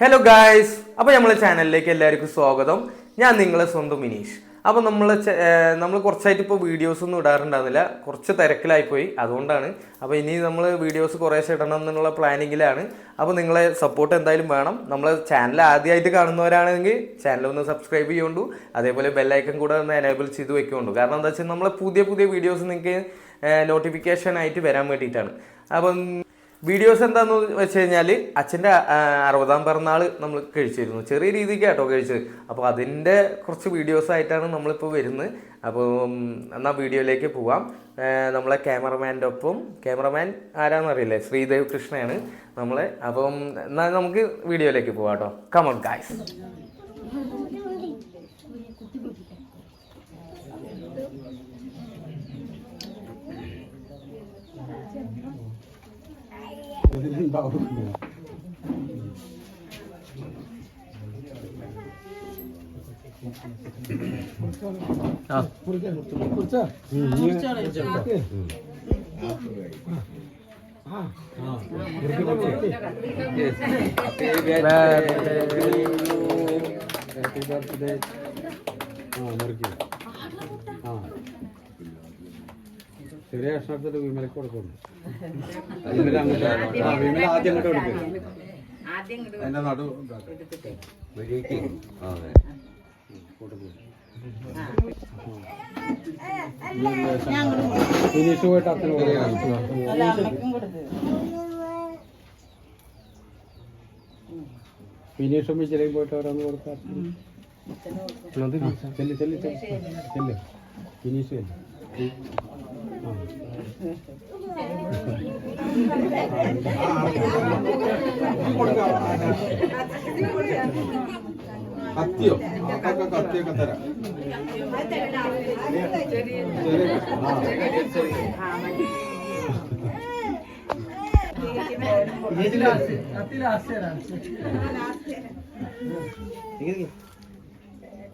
Hello guys അപ്പോൾ നമ്മളെ ചാനലിലേക്ക് എല്ലാവർക്കും സ്വാഗതം. ഞാൻ നിങ്ങളെ സ്വന്തം മിനീഷ്. അപ്പോൾ നമ്മൾ നമ്മൾ കുറച്ചായിട്ട് ഇപ്പോൾ വീഡിയോസ് ഒന്നും ഇടാറുണ്ടായിരുന്നില്ല. കുറച്ച് തിരക്കിലായിപ്പോയി അതുകൊണ്ടാണ്. അപ്പോൾ ഇനി നമ്മൾ വീഡിയോസ് കുറേശ്ശെ ഇടണം എന്നുള്ള പ്ലാനിങ്ങിലാണ് അപ്പോൾ നിങ്ങളെ സപ്പോർട്ട് എന്തായാലും വേണം. നമ്മളെ ചാനൽ ആദ്യമായിട്ട് കാണുന്നവരാണെങ്കിൽ ചാനൽ ഒന്ന് സബ്സ്ക്രൈബ് ചെയ്യുകൊണ്ടു അതേപോലെ ബെല്ലൈക്കൺ കൂടെ ഒന്ന് എനേബിൾ ചെയ്ത് വെക്കുകൊണ്ടു കാരണം എന്താ വെച്ചാൽ നമ്മളെ പുതിയ പുതിയ വീഡിയോസ് നിങ്ങൾക്ക് നോട്ടിഫിക്കേഷൻ ആയിട്ട് വരാൻ വേണ്ടിയിട്ടാണ്. അപ്പം വീഡിയോസ് എന്താന്ന് വെച്ച് കഴിഞ്ഞാൽ അച്ഛന്റെ അറുപതാം പിറന്നാൾ നമ്മൾ കഴിച്ചിരുന്നു. ചെറിയ രീതിക്ക് കേട്ടോ കഴിച്ചത്. അപ്പോൾ അതിന്റെ കുറച്ച് വീഡിയോസ് ആയിട്ടാണ് നമ്മളിപ്പോൾ വരുന്നത്. അപ്പോൾ എന്നാൽ വീഡിയോയിലേക്ക് പോവാം. നമ്മളെ ക്യാമറമാന്റെ ഒപ്പം ക്യാമറമാൻ ആരാന്നറിയില്ലേ? ശ്രീദേവ് കൃഷ്ണയാണ് നമ്മളെ. അപ്പം എന്നാൽ നമുക്ക് വീഡിയോയിലേക്ക് പോവാം കേട്ടോ കമൺ ഗായ്സ് 나오는데요. 아, 그렇게 그렇죠. 그렇죠. 아, 아, 이렇게 볼게. 예, 네, 네, 네, 네, ചെറിയ കഷ്ണത്തിൽ വിമലക്ക് കൊടുക്കുന്നു വിമല അങ്ങോട്ട് ആ വിമല ആദ്യം അങ്ങോട്ട് കൊടുക്കും. അതിന്റെ നടു ഫിനിഷ് പോയിട്ട് അത്ര ഫിനിഷും വിജയം പോയിട്ട് ഓരോന്ന് കൊടുത്താൽ ചെല്ല് ചെല്ല് ചെല്ല്. ചെല്ല്. ഫിനിഷ് ചെല്ല്. കത്തിയോ? അതൊക്കെ കത്തിയൊക്കെ തരാം.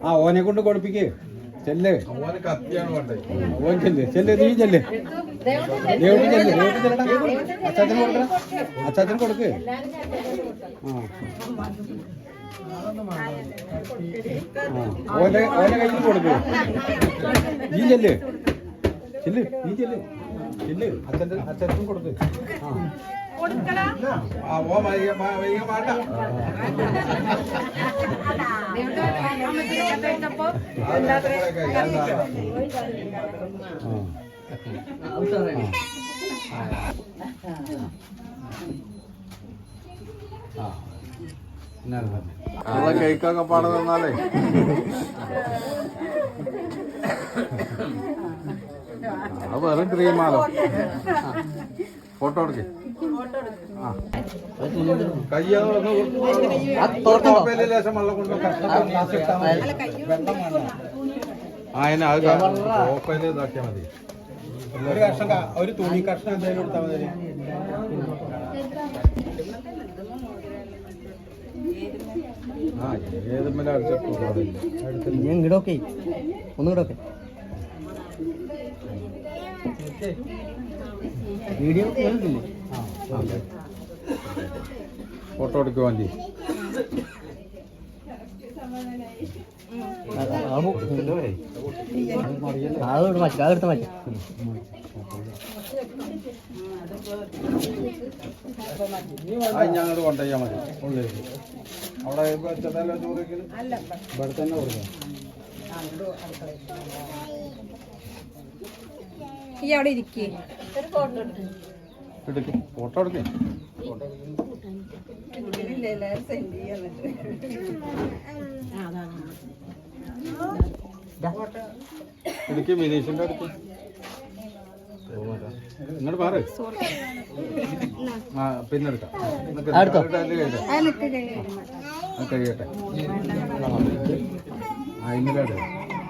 ആ ഓനെ കൊണ്ട് കൊടുപ്പിക്ക്. ചെല്ല്. ഓൻ ചെല്ല്. ചെല്ല് നീ ചെല്ല്. ദേവട്ടി ചെല്ല്. ദേവട്ടി ചെല്ലടാ അച്ചാച്ചന് കൊടുക്കടാ. അച്ചാച്ചന് കൊടുക്ക്. ഓന്റെ ഓന്റെ കയ്യിൽ കൊടുക്ക്. നീ ചെല്ലേ. ചെല്ല് നീ ചെല്ല്. ചെല്ല്. അച്ഛന്റെ അച്ഛനും കൊടുക്ക്. ആ. നമ്മളെ കേക്കൊക്കെ പാടെ തന്നാലേ. അത് വെറും ക്രീമാലോ ഫോട്ടോ എടുക്ക്. ആ കയ്യൊന്ന് ലേശം വെള്ളം കൊണ്ട് ആ അതിനെ അത് ഓപ്പയിൽ ഇതാക്കിയാൽ മതി ഒരു കഷ്ണം ഒരു തുണി കഷ്ണം എന്തായാലും എടുത്താൽ മതി പാടില്ല ഇങ്ങോട്ടൊക്കെ ഒന്നുകൂടെ വീഡിയോ കേൾക്കില്ലേ? ഫോട്ടോ എടുക്കുവാൻ അതോട് മാറ്റി അതെടുത്ത് മാറ്റി. ആ ഞങ്ങൾ കൊണ്ടുപോയാൽ മതി. ഉള്ളിലേക്ക് അവിടെ ഇവിടെ തന്നെ കൊടുക്കാം. ഈ അവിടെ ഇരിക്കേ. എടുക്ക്. ഫോട്ടോ എടുക്ക്. എടുക്ക് വിനീഷിന്റെ അടുത്ത്. ഇങ്ങോട്ട് മാറ് ആ പിന്നെ എടുക്കാം. കഴിയട്ടെ. അത്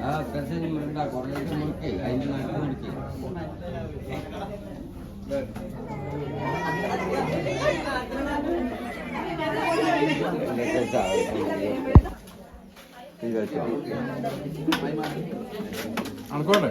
ആ കുറച്ച് മുറുണ്ട കുറേ മുറുക്കേ അതിന് നടത്ത് മുറുക്കേ അണക്കോട്ടെ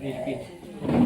Pir, pir.